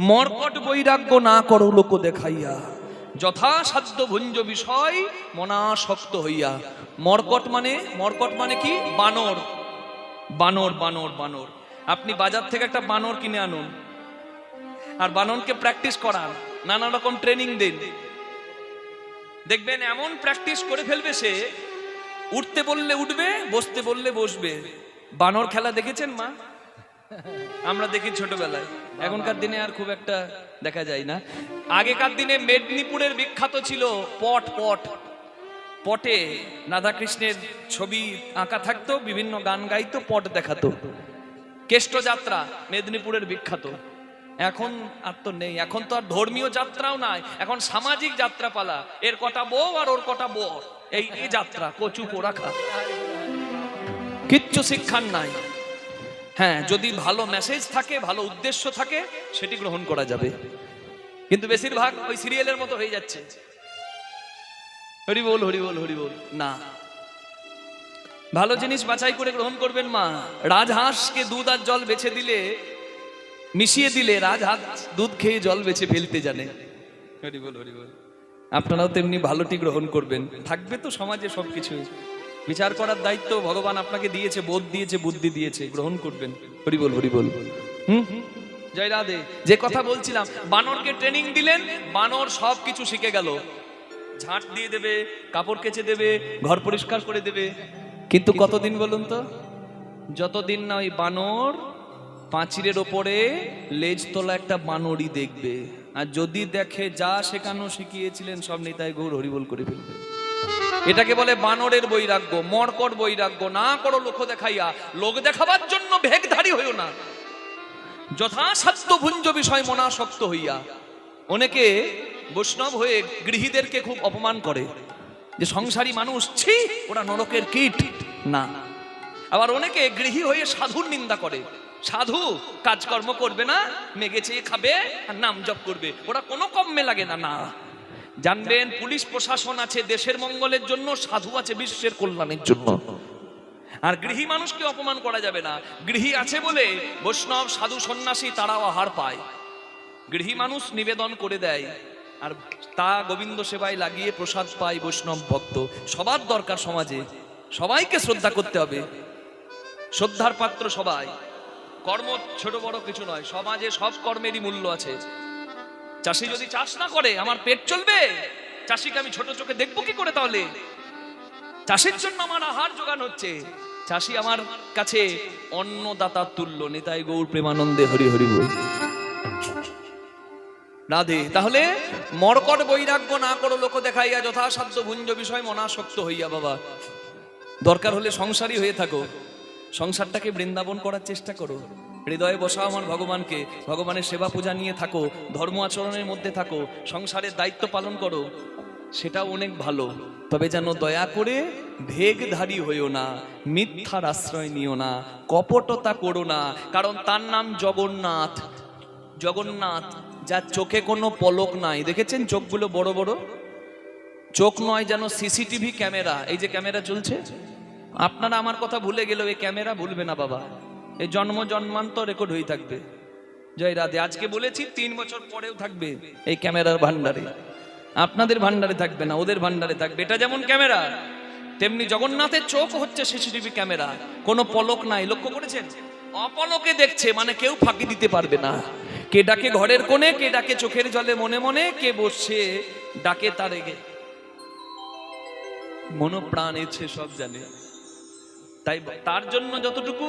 মর্কট বৈরাগ্য না করো লোক দেখাইয়া। যথাসাধ্য ভুঞ্জ বিষয় মনাসক্ত হইয়া। মর্কট মানে মর্কট মানে কি? বানর। বানর বানর বানর। আপনি বাজার থেকে একটা বানর কিনে আনুন। আর বানরকে প্র্যাকটিস করান। নানা রকম ট্রেনিং দিন। দেখবেন এমন প্র্যাকটিস করে ফেলবে সে, উঠতে বললে উঠবে, বসতে বললে বসবে। বানর খেলা দেখেছেন মা? আমরা দেখি ছোটবেলায়। এখনকার দিনে আর খুব একটা দেখা যায় না। আগেকার দিনে মেদিনীপুরের বিখ্যাত ছিল পট পট। পটে রাধাকৃষ্ণের ছবি আঁকা থাকতো, বিভিন্ন গান গাইতো, পট দেখাতো। কেষ্ট যাত্রা মেদিনীপুরের বিখ্যাত। এখন আর তো নেই, এখন তো আর ধর্মীয় যাত্রাও নাই। এখন সামাজিক যাত্রা পালা এর কটা বউ আর ওর কটা এই এই যাত্রা কচু পোড়া খা কিচ্ছু শিক্ষার নাই। হ্যাঁ যদি ভালো মেসেজ থাকে ভালো উদ্দেশ্য থাকে সেটি গ্রহণ করা যাবে। কিন্তু বেশিরভাগ ওই সিরিয়ালের মতো হয়ে যাচ্ছে। হরি বল হরি বল হরি বল। না। ভালো জিনিস বাছাই করে গ্রহণ করবেন মা। রাজহাঁসকে দুধ আর জল বেছে দিলে মিশিয়ে দিলে রাজহাঁস দুধ খেয়ে জল বেছে ফেলতে জানে। হরি বল হরি বল। আপনারাও তেমনি ভালোটি গ্রহণ করবেন। থাকবে তো সমাজে সবকিছু। বিচার করার দায়িত্ব ভগবান আপনাকে দিয়েছে বোধ দিয়েছে বুদ্ধি দিয়েছে গ্রহণ করবেন। হরি বল হরি বল হুম। জয় রাধে। যে কথা বলছিলাম বানরকে ট্রেনিং দিলেন বানর সব কিছু শিখে গেল। ঝাঁট দিয়ে দেবে কাপড় কেচে দেবে ঘর পরিষ্কার করে দেবে। কিন্তু কতদিন বলুন তো? যতদিন না ওই বানর পাঁচিরের ওপরে লেজ তোলা একটা বানরই দেখবে। আর যদি দেখে যা শেখানো শিখিয়েছিলেন সব নিতাই গৌর হরিবল করে ফেলবে। এটাকে বলে বানরের বৈরাগ্য মরকট বৈরাগ্য। না করো লোক দেখাইয়া, লোক দেখাবার জন্য ভেগধারী হইও না। যথাসাধ্য ভুঞ্জ বিষয় মনাসক্ত হইয়া, অনেকে বৈষ্ণব হয়ে গৃহীদেরকে খুব অপমান করে। যে সংসারী মানুষ, ছি, ওরা নরকের কীট। না। আবার অনেকে গৃহী হয়ে সাধুর নিন্দা করে। সাধু কাজকর্ম করবে না মেঘে চেয়ে খাবে আর নাম জপ করবে। ওরা কোনো কম্মে লাগে না না। জানবেন, পুলিশ প্রশাসন আছে, দেশের মঙ্গলের জন্য সাধু আছে, বিশ্বের কল্যাণের জন্য। আর গৃহী মানুষকে অপমান করা যাবে না। গৃহী আছে বলে বৈষ্ণব, সাধু, সন্ন্যাসী তারাও আহার পায়। গৃহী মানুষ নিবেদন করে দেয়। আর তা গোবিন্দ সেবায় লাগিয়ে প্রসাদ পায় বৈষ্ণব ভক্ত। সবার দরকার সমাজে। সবাইকে শ্রদ্ধা করতে হবে। শ্রদ্ধার পাত্র সবাই। কর্ম ছোট বড় কিছু নয়, সমাজে সব কর্মেরই মূল্য আছে। চাষি যদি চাষ না করে, আমার পেট চলবে? চাষিকে আমি ছোট চোখে দেখব কি করে তাহলে? চাষের জন্য আমার আহার যোগান হচ্ছে। চাষি আমার কাছে অন্নদাতার তুল্য নিতাই গৌর প্রেমানন্দে হরি হরি বল। রাধে তাহলে মরকট বৈরাগ্য না করো লোক দেখাইয়া যথাসাধ্য ভুঞ্জ বিষয় মনাসক্ত হইয়া বাবা। দরকার হলে সংসারী হয়ে থাকো। সংসারটাকে বৃন্দাবন করার চেষ্টা করো। হৃদয়ে বসা আমার ভগবানকে। ভগবানের সেবা পূজা নিয়ে থাকো, ধর্ম আচরণের মধ্যে থাকো, সংসারের দায়িত্ব পালন করো। সেটাও অনেক ভালো। তবে যেন দয়া করে ভেগধারী হইও না, মিথ্যার আশ্রয় নিও না, কপটতা করো না, কারণ তার নাম জগন্নাথ। জগন্নাথ, যার চোখে কোনো পলক নাই। দেখেছেন চোখগুলো বড় বড়? চোখ নয় যেন সিসিটিভি ক্যামেরা। এই যে ক্যামেরা চলছে? আপনারা আমার কথা ভুলে গেলেও এই ক্যামেরা ভুলবে না বাবা। এই জন্ম জন্মান্তর রেকর্ড হয়ে থাকবে। জয় রাধে, আজকে বলেছি তিন বছর পরেও থাকবে এই ক্যামেরার ভান্ডারে আপনাদের ভান্ডারে থাকবে না, ওদের ভান্ডারে থাকবে। এটা যেমন ক্যামেরা, তেমনি জগন্নাথের চোখ হচ্ছে সিসিটিভি ক্যামেরা। কোনো পলক নাই, লক্ষ্য করেছেন? অপলকে দেখছে মানে কেউ ফাঁকি দিতে পারবে না। কে ডাকে ঘরের কোণে, কে ডাকে চোখের জলে মনে মনে, কে বসছে ডাকে তার এগে মনোপ্রাণ এছে সব জানে। তাই তার জন্য যতটুকু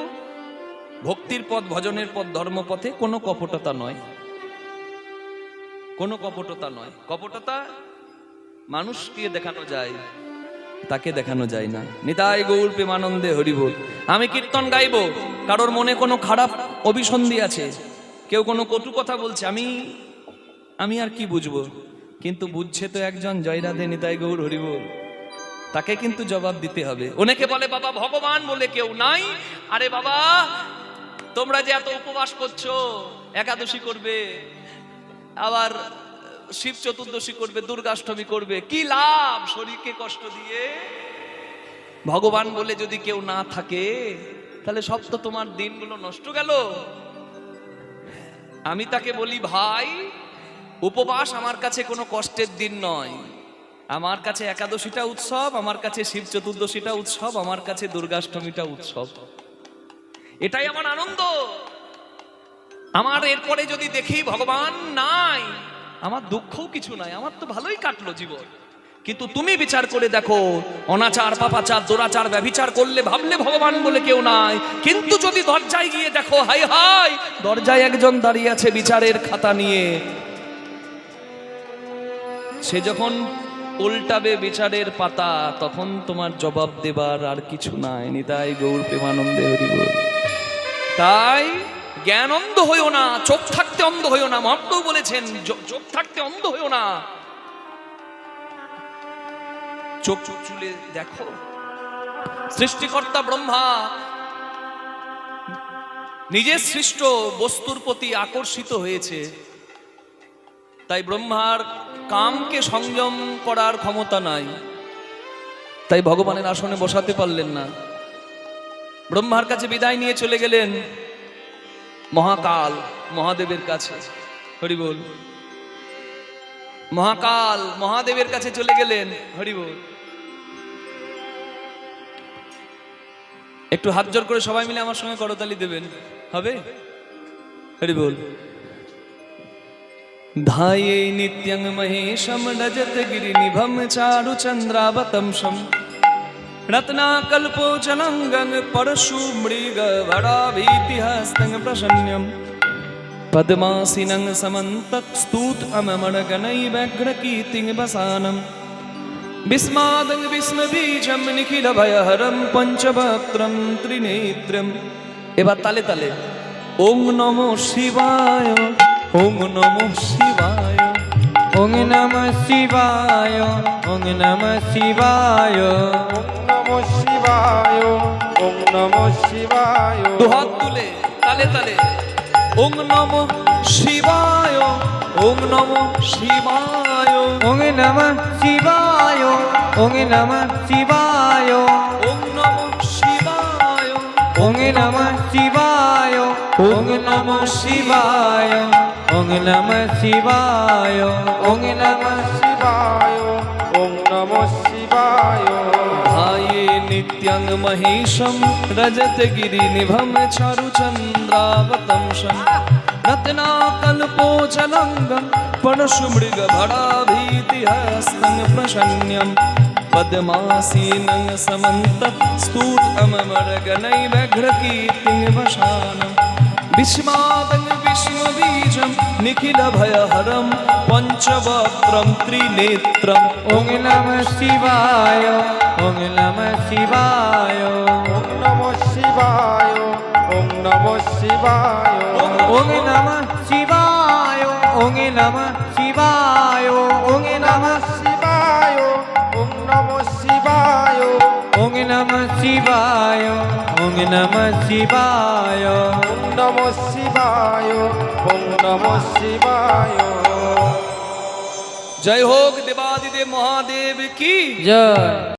ভক্তির পথ, ভজনের পথ, ধর্মপথে কোনো কপটতা নয়। কোনো কপটতা নয়। কপটতা মানুষকে দেখানো যায়, তাকে দেখানো যায় না। নিতাই গৌর প্রেমানন্দে হরিবোল আমি কীর্তন গাইব, কারোর মনে কোনো খারাপ অভিসন্ধি আছে। কেউ কোনো কটু কথা বলছে, আমি আমি আর কি বুঝব? কিন্তু বুঝছে তো একজন জয়রাধে নিতাই গৌর হরিবোল তাকে কিন্তু জবাব দিতে হবে। অনেকে বলে, বাবা, ভগবান বলে কেউ নাই। আরে বাবা, তোমরা যে এত উপবাস করছ, একাদশী করবে, আবার শিব চতুর্দশী করবে, দুর্গাষ্টমী করবে, কি লাভ শরীরকে কষ্ট দিয়ে? ভগবান বলে যদি কেউ না থাকে, তাহলে সব তো তোমার দিনগুলো নষ্ট গেল। আমি তাকে বলি, ভাই, উপবাস আমার কাছে কোনো কষ্টের দিন নয়। আমার কাছে একাদশীটা উৎসব, আমার কাছে শিব চতুর্দশীটা উৎসব, আমার কাছে দুর্গাষ্টমীটা উৎসব। এটাই আমার আনন্দ। আমার এরপরে যদি দেখি ভগবান নাই, আমার দুঃখও কিছু নাই, আমার তো ভালোই কাটলো জীবন। কিন্তু তুমি বিচার করে দেখো, অনাচার, পাপাচার, দোরাচার, ব্যভিচার করলে, ভাবলে ভগবান বলে কেউ নাই। কিন্তু যদি দরজায় গিয়ে দেখো, হাই হাই, দরজায় একজন দাঁড়িয়ে আছে বিচারের খাতা নিয়ে, সে যখন উল্টাবে বিচারের পাতা, তখন তোমার জবাব দেবার আর কিছু নাই। নিতাই গৌর প্রেমানন্দে হরিব তাই জ্ঞান অন্ধ হইও না, চোখ থাকতে অন্ধ হইও না মহাপ্রভু বলেছেন চোখ থাকতে অন্ধ হইও না। চোখ চোখ চুলে দেখো, সৃষ্টিকর্তা ব্রহ্মা, নিজের সৃষ্ট বস্তুর প্রতি আকর্ষিত হয়েছে। তাই ব্রহ্মার কামকে সংযম করার ক্ষমতা নাই। তাই ভগবানের আসনে বসাতে পারলেন না। ব্রহ্মার কাছে বিদায় নিয়ে চলে গেলেন মহাকাল মহাদেবের কাছে। হরি বল। মহাকাল মহাদেবের কাছে চলে গেলেন। হরি বল। একটু হাত জোর করে সবাই মিলে আমার সঙ্গে করতালি দেবেন। হবে? হরি বল। धाये नित्यं महेशं रजतगिरिनिभं चारुचन्द्रावतंशं रत्नाकल्पोचलङ्गं परशुमृगवराभीतिहस्तं प्रशन्यं पद्मासिनं समन्तस्तूत अममणगणैवग्रकीर्तिं वसानं विस्मादं विस्मबीजं निखिलभयहरं पञ्चभक्त्रं त्रिनेत्रम् एव तले तले ॐ नमो शिवाय ॐ नमो शिवाय শিবায় ওং নম শিবায়। নমঃ শিবায় ওম নমঃ শিবায়। দু হাত তুলে তালে তালে। ওং নমো শিবায় ওং নমো শিবায়। ওং নম শিবায় ওং নম শিবায়। ওং নমো শিবায়। ওং নম শিবায়। ওং নম শিবায় ওং নম শিবায় ওং নম শিবায় ওম নমঃ শিবায় ধায়ে নিত্যং মহেশম রজতগিরিনিভম চারুচন্দ্রাবতংশম रत्नाकल्पोचलङ्गं परशुमृगभराभीतिहस्तं प्रशन्यं पद्मासीनं समन्तस्तूतममरगणैव्यघ्रकीर्तिं वशानं भीष्मादं विष्णुबीजं निखिलभयहरं पञ्चवक्त्रं त्रिनेत्रम् ॐ नमः शिवाय ॐ नमः शिवाय ॐ नमः शिवाय ॐ नमः शिवाय ॐ नमः शिवाय ॐ नमः शिवाय ॐ नमः নম শিবায় ওং নম শিবায়। ওং নমঃ শিবায় ওং নমঃ শিবায়। জয় হোক দেবাদিদেব মহাদেব কি? জয়।